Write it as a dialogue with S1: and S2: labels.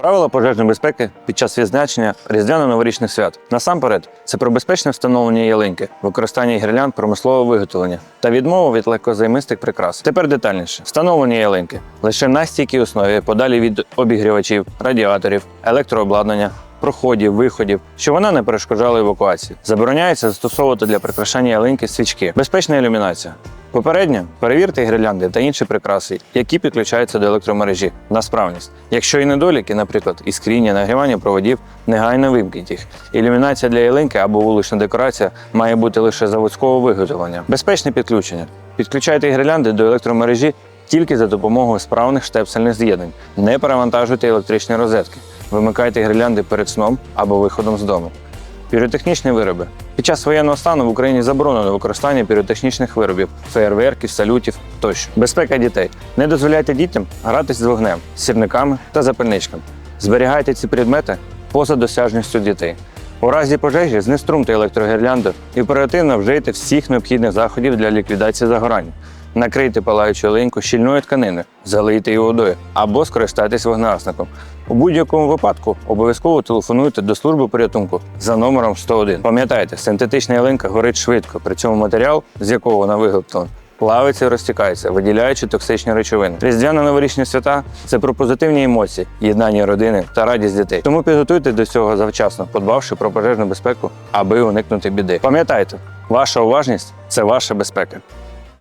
S1: Правила пожежної безпеки під час відзначення різдвяно-новорічних свят. Насамперед, це про безпечне встановлення ялинки, використання гірлянд промислового виготовлення та відмову від легкозаймистих прикрас. Тепер детальніше: встановлення ялинки лише на стійкій основі, подалі від обігрівачів, радіаторів, електрообладнання. Проходів, виходів, що вона не перешкоджала евакуації. Забороняється застосовувати для прикрашання ялинки свічки. Безпечна ілюмінація. Попередньо перевірте гірлянди та інші прикраси, які підключаються до електромережі на справність. Якщо є недоліки, наприклад, іскріння, нагрівання проводів, негайно вимкніть їх. Ілюмінація для ялинки або вулична декорація має бути лише заводського виготовлення. Безпечне підключення. Підключайте гірлянди до електромережі тільки за допомогою справних штепсельних з'єднань. Не перевантажуйте електричні розетки. Вимикайте гірлянди перед сном або виходом з дому. Піротехнічні вироби. Під час воєнного стану в Україні заборонено використання піротехнічних виробів, феєрверків, салютів тощо. Безпека дітей. Не дозволяйте дітям гратись з вогнем, сірниками та запальничками. Зберігайте ці предмети поза досяжністю дітей. У разі пожежі знеструмте електрогірлянду і оперативно вжийте всіх необхідних заходів для ліквідації загорання. Накрийте палаючу ялинку щільною тканиною, залийте її водою або скористайтесь вогнегасником. У будь-якому випадку обов'язково телефонуйте до служби порятунку за номером 101. Пам'ятайте, синтетична ялинка горить швидко, при цьому матеріал, з якого вона виготовлена, плавиться і розтікається, виділяючи токсичні речовини. Різдвяно-новорічні свята це про позитивні емоції, єднання родини та радість дітей. Тому підготуйте до цього завчасно, подбавши про пожежну безпеку, аби уникнути біди. Пам'ятайте, ваша уважність це ваша безпека.